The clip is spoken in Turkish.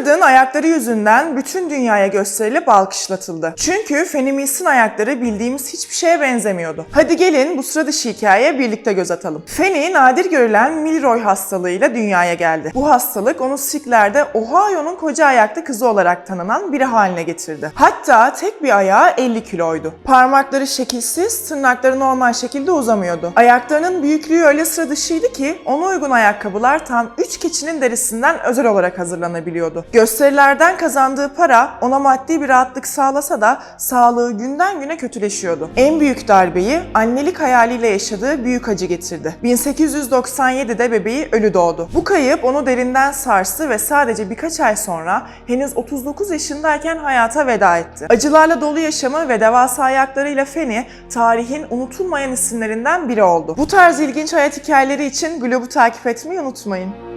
kadın ayakları yüzünden bütün dünyaya gösterilip alkışlatıldı. Çünkü Fenimiz'in ayakları bildiğimiz hiçbir şeye benzemiyordu. Hadi gelin bu sıra dışı hikayeye birlikte göz atalım. Feni nadir görülen Milroy hastalığıyla dünyaya geldi. Bu hastalık onu Sikhler'de Ohio'nun koca ayaklı kızı olarak tanınan biri haline getirdi. Hatta tek bir ayağı 50 kiloydu. Parmakları şekilsiz, tırnakları normal şekilde uzamıyordu. Ayaklarının büyüklüğü öyle sıra dışıydı ki ona uygun ayakkabılar tam 3 keçinin derisinden özel olarak hazırlanabiliyordu. Gösterilerden kazandığı para ona maddi bir rahatlık sağlasa da sağlığı günden güne kötüleşiyordu. En büyük darbeyi annelik hayaliyle yaşadığı büyük acı getirdi. 1897'de bebeği ölü doğdu. Bu kayıp onu derinden sarstı ve sadece birkaç ay sonra henüz 39 yaşındayken hayata veda etti. Acılarla dolu yaşamı ve devasa ayaklarıyla Feni tarihin unutulmayan isimlerinden biri oldu. Bu tarz ilginç hayat hikayeleri için Globe'u takip etmeyi unutmayın.